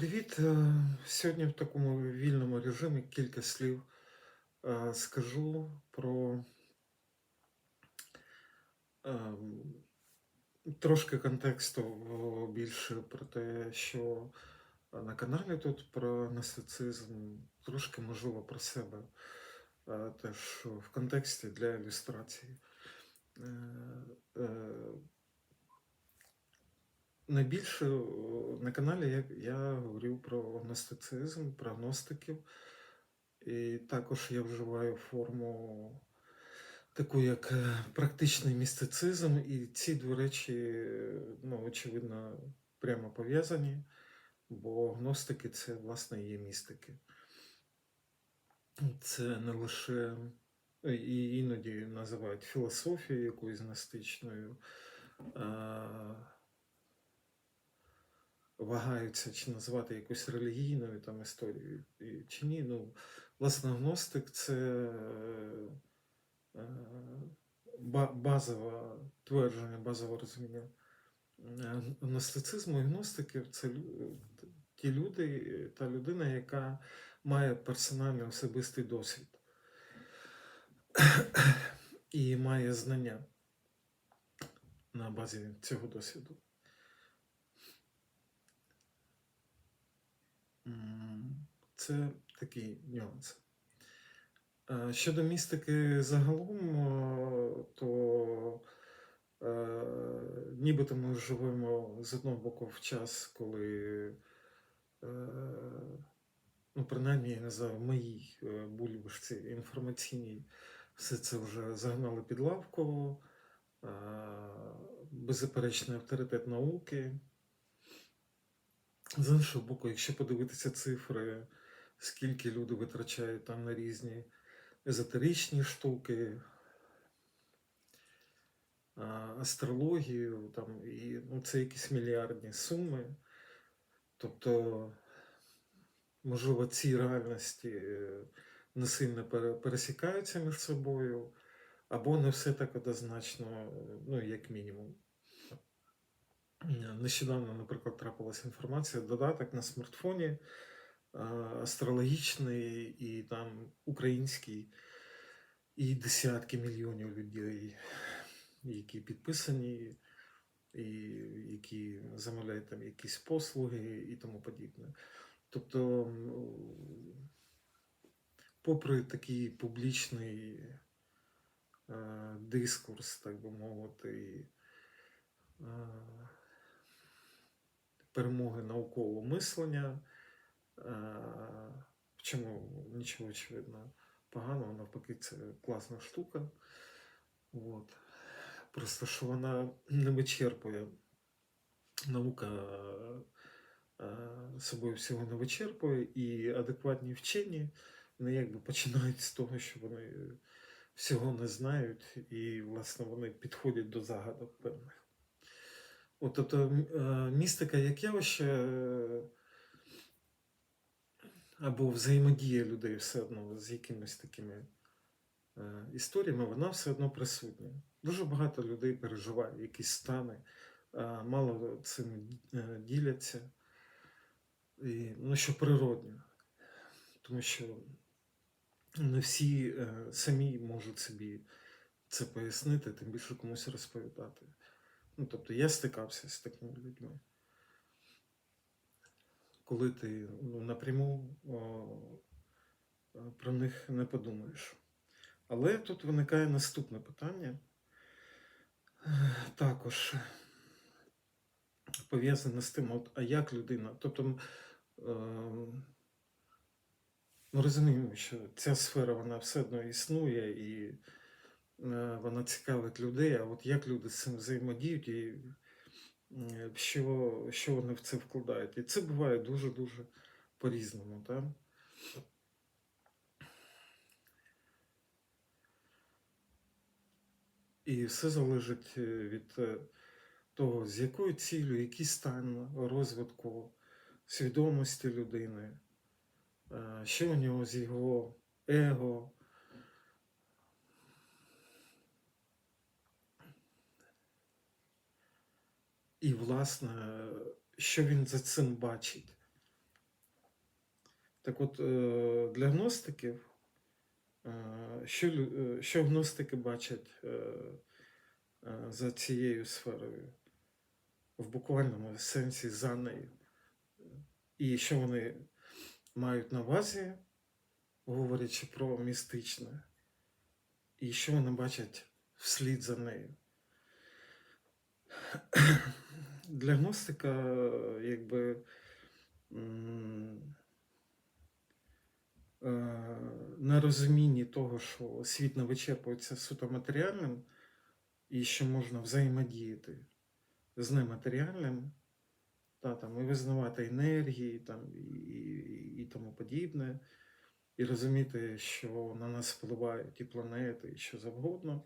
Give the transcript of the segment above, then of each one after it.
Привіт. Е, Сьогодні в такому вільному режимі кілька слів е, скажу про ем, трошки контексту більше про те, що на каналі тут про настицизм, трошки можливо про себе е, теж в контексті для ілюстрації. Е, е, Найбільше на каналі я, я говорю про гностицизм, про гностиків. І також я вживаю форму таку, як е, практичний містицизм. І ці дві речі, е, ну, очевидно, прямо пов'язані, бо гностики це, власне, є містики. Це не лише і іноді називають філософією якоюсь гностичною. Вагаються, чи назвати якусь релігійною там історією чи ні. Ну, власне, гностик це е, базове твердження, базове розуміння е, гностицизму і гностиків це ті люди, та людина, яка має персональний особистий досвід і має знання на базі цього досвіду. Це такий нюанс. Е, Щодо містики загалом, е, то е, нібито ми живемо з одного боку в час, коли, ну, принаймні, я не знаю, в моїй бульбашці інформаційній все це вже загнали під лавку, беззаперечний авторитет науки. З іншого боку, якщо подивитися цифри, скільки люди витрачають там на різні езотеричні штуки, астрологію, там, і, ну, це якісь мільярдні суми. Тобто, можливо, ці реальності е, не сильно пересікаються між собою, або не все так однозначно, ну, як мінімум. Нещодавно, наприклад, трапилася інформація, додаток на смартфоні астрологічний і там український, і десятки мільйонів людей, які підписані, і які замовляють там якісь послуги і тому подібне. Тобто, попри такий публічний е, дискурс, так би мовити, е, перемоги наукового мислення, е, чому нічого очевидно поганого, навпаки, це класна штука. От. Просто що вона не вичерпує. Наука е, собою всього не вичерпує, і адекватні вчені вони якби починають з того, що вони всього не знають, і, власне, вони підходять до загадок певних. От, тобто е, містика як явище е, або взаємодія людей все одно з якимись такими е, історіями, вона все одно присутня. Дуже багато людей переживає якісь стани, мало цим діляться. І, ну, що природньо. Тому що не всі самі можуть собі це пояснити, тим більше комусь розповідати. Ну, тобто я стикався з такими людьми. Коли ти ну, напряму о, про них не подумаєш. Але тут виникає наступне питання. Також пов'язане з тим, от, а як людина. Тобто, м, е, ми розуміємо, що ця сфера вона все одно існує і вона цікавить людей, а от як люди з цим взаємодіють і е, що, що вони в це вкладають. І це буває дуже-дуже по-різному. Так? І все залежить е, від е, того, з якою цілею, який стан розвитку свідомості людини, е, що у нього з його его. І, власне, що він за цим бачить. Так от, е, для гностиків, е, що, е, що гностики бачать за цією сферою, в буквальному сенсі за нею, і що вони мають на увазі, говорячи про містичне, і що вони бачать вслід за нею. Для гностика, е, якби е, на розумінні того, що світ не вичерпується суто матеріальним, і що можна взаємодіяти з нематеріальним, та, там, і визнавати енергії там, і, і, і тому подібне, і розуміти, що на нас впливають і планети, і що завгодно.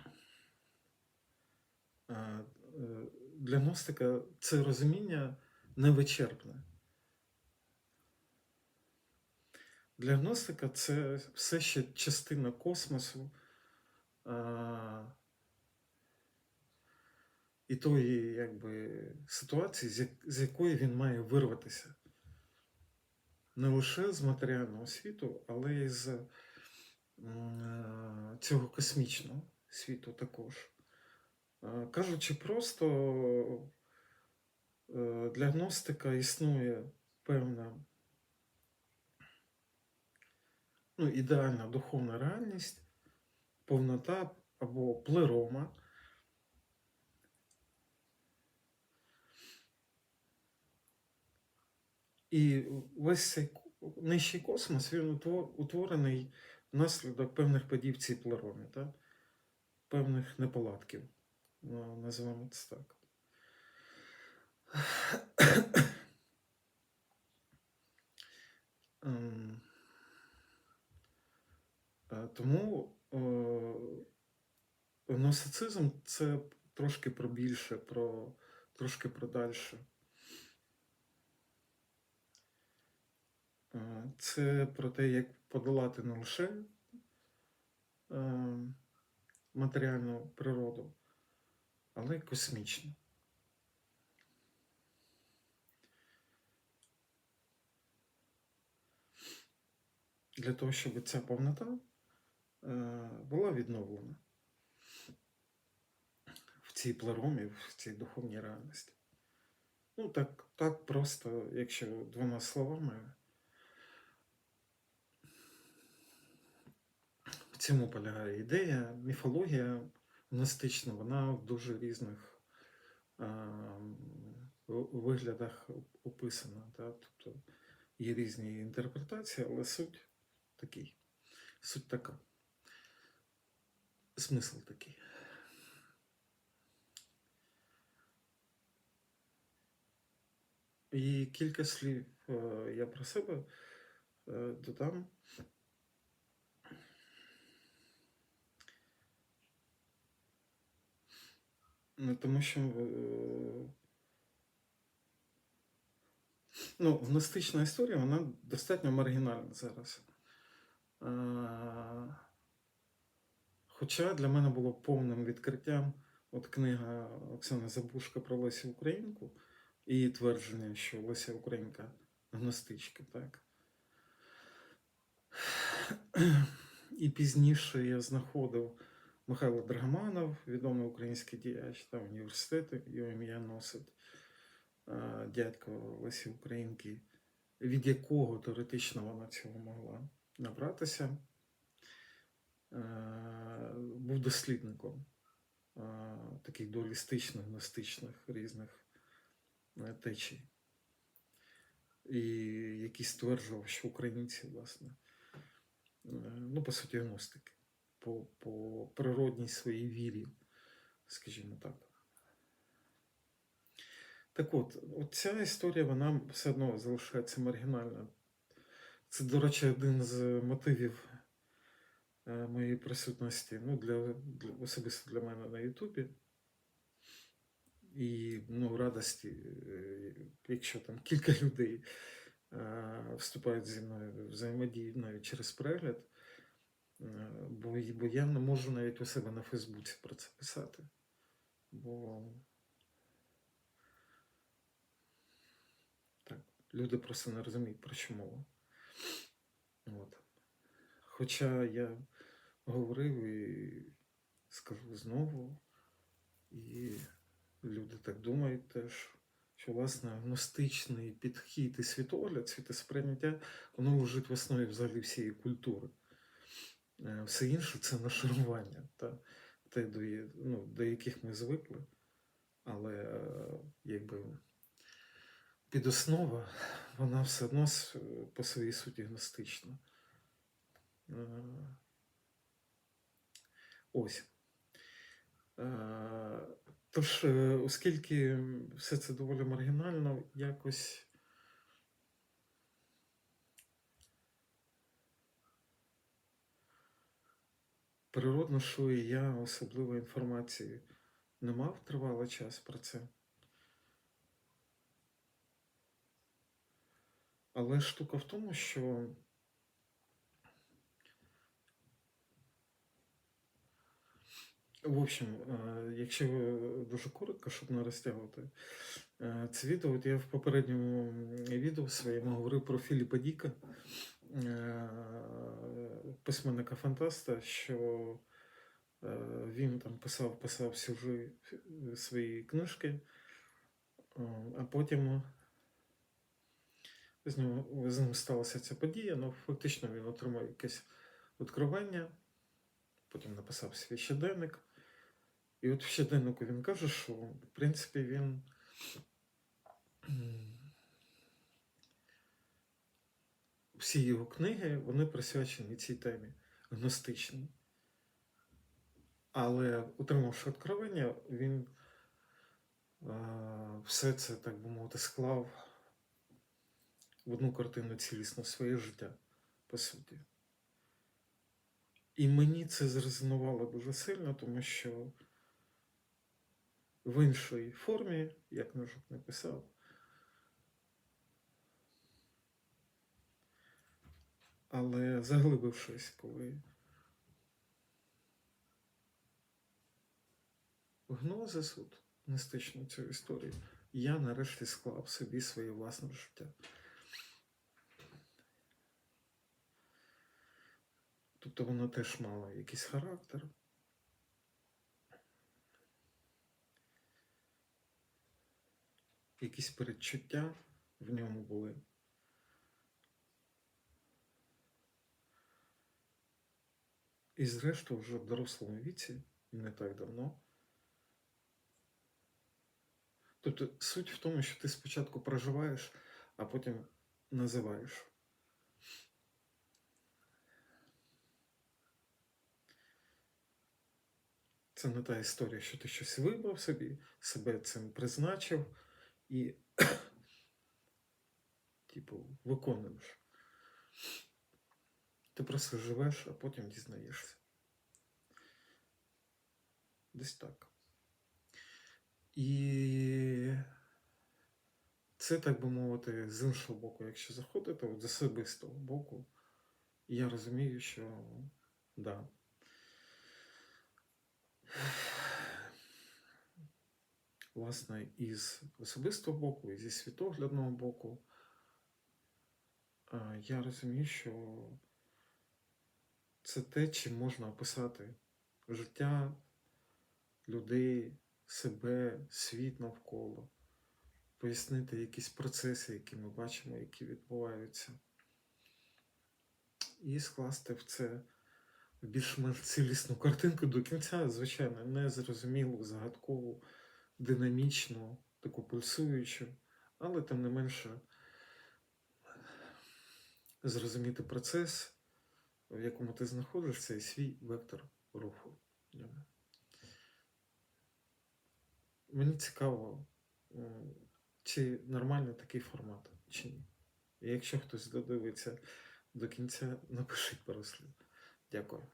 А, е, Для гностика це розуміння невичерпне. Для гностика це все ще частина космосу а, і тої якби, ситуації, з, як- якої він має вирватися. Не лише з матеріального світу, але й з е, цього космічного світу також. Е, Кажучи просто, е, для гностика існує певна ну, ідеальна духовна реальність, повнота або плерома. І весь цей нижчий космос він утворений внаслідок певних подій в цій плеромі, певних неполадків. Ну, називаємо це так. Ем, Тому е, це трошки про більше, про трошки про дальше. Е, Це про те, як подолати не лише е, матеріальну природу, але й космічну. Для того, щоб ця повнота е, була відновлена в цій плеромі, в цій духовній реальності. Ну, так, так просто, якщо двома словами, в цьому полягає ідея, міфологія гностична, вона в дуже різних виглядах описана. Та? Тобто є різні інтерпретації, але суть такий. Суть така. Смисл такий. І кілька слів е, я про себе е, додам. Ну, тому що е, ну, гностична історія, вона достатньо маргінальна зараз. Е, Хоча для мене було повним відкриттям от книга Оксани Забушка про Лесю Українку і твердження, що Леся Українка гностичка, так. І пізніше я знаходив Михайло Драгоманов, відомий український діяч та університет, його ім'я носить дядько Лесі Українки, від якого теоретично вона цього могла набратися. Е, Був дослідником е, таких дуалістичних, гностичних різних е, течій. І який стверджував, що українці, власне, е, ну, по суті, гностики, по, по природній своїй вірі, скажімо так. Так от, ця історія, вона все одно залишається маргінальна. Це, до речі, один з мотивів е, моєї присутності, ну, для, для особисто для мене на Ютубі. І ну, радості, е, якщо там кілька людей е, вступають зі мною взаємодію навіть через перегляд, бо, й- бо я не можу навіть у себе на Фейсбуці про це писати. Бо так. Люди просто не розуміють, про що мова. От. Хоча я говорив і скажу знову, і люди так думають теж, що власне гностичний підхід і світогляд, світосприйняття, воно лежить в основі взагалі всієї культури. Е, Все інше це нашарування, та, те, до, ну, до яких ми звикли. Але е, якби підоснова, вона все одно по своїй суті гностична. Е, Ось. Е, Тож, е, оскільки все це доволі маргінально, якось. Природно, що і я особливої інформації не мав тривалий час про це. Але штука в тому, що в общем, е, якщо дуже коротко, щоб не розтягувати е, це відео, от я в попередньому відео своєму говорив про Філіпа Діка, е, письменника фантаста, що е, він там писав, писав сюжи свої книжки, е, а потім з ним, з ним сталася ця подія, ну фактично він отримав якесь відкривання, потім написав свій щоденник. І от в щоденнику він каже, що в принципі він всі його книги вони присвячені цій темі гностичній. Але отримавши відкривання, він а, все це, так би мовити, склав в одну картину цілісно своє життя, по суті. І мені це зрезонувало дуже сильно, тому що в іншій формі, як Ножук написав, але заглибившись, коли в гнозис от, містично цю історію, я нарешті склав собі своє власне життя. Тобто воно теж мало якийсь характер. Якісь передчуття в ньому були. І зрештою вже в дорослому віці, не так давно. Тобто суть в тому, що ти спочатку проживаєш, а потім називаєш. Це не та історія, що ти щось вибрав собі, себе цим призначив і, типу, виконуєш. Ти просто живеш, а потім дізнаєшся. Десь так. І це, так би мовити, з іншого боку, якщо заходити, от з особистого боку, я розумію, що да. Власне, із особистого боку, і зі світоглядного боку, е, я розумію, що це те, чим можна описати життя людей, себе, світ навколо, пояснити якісь процеси, які ми бачимо, які відбуваються, і скласти в це більш-менш цілісну картинку до кінця, звичайно, незрозумілу, загадкову, динамічну, таку пульсуючу, але тим не менше зрозуміти процес, в якому ти знаходишся, і свій вектор руху. Мені цікаво, чи нормальний такий формат, чи ні. І якщо хтось додивиться до кінця, напишіть пару. Дякую.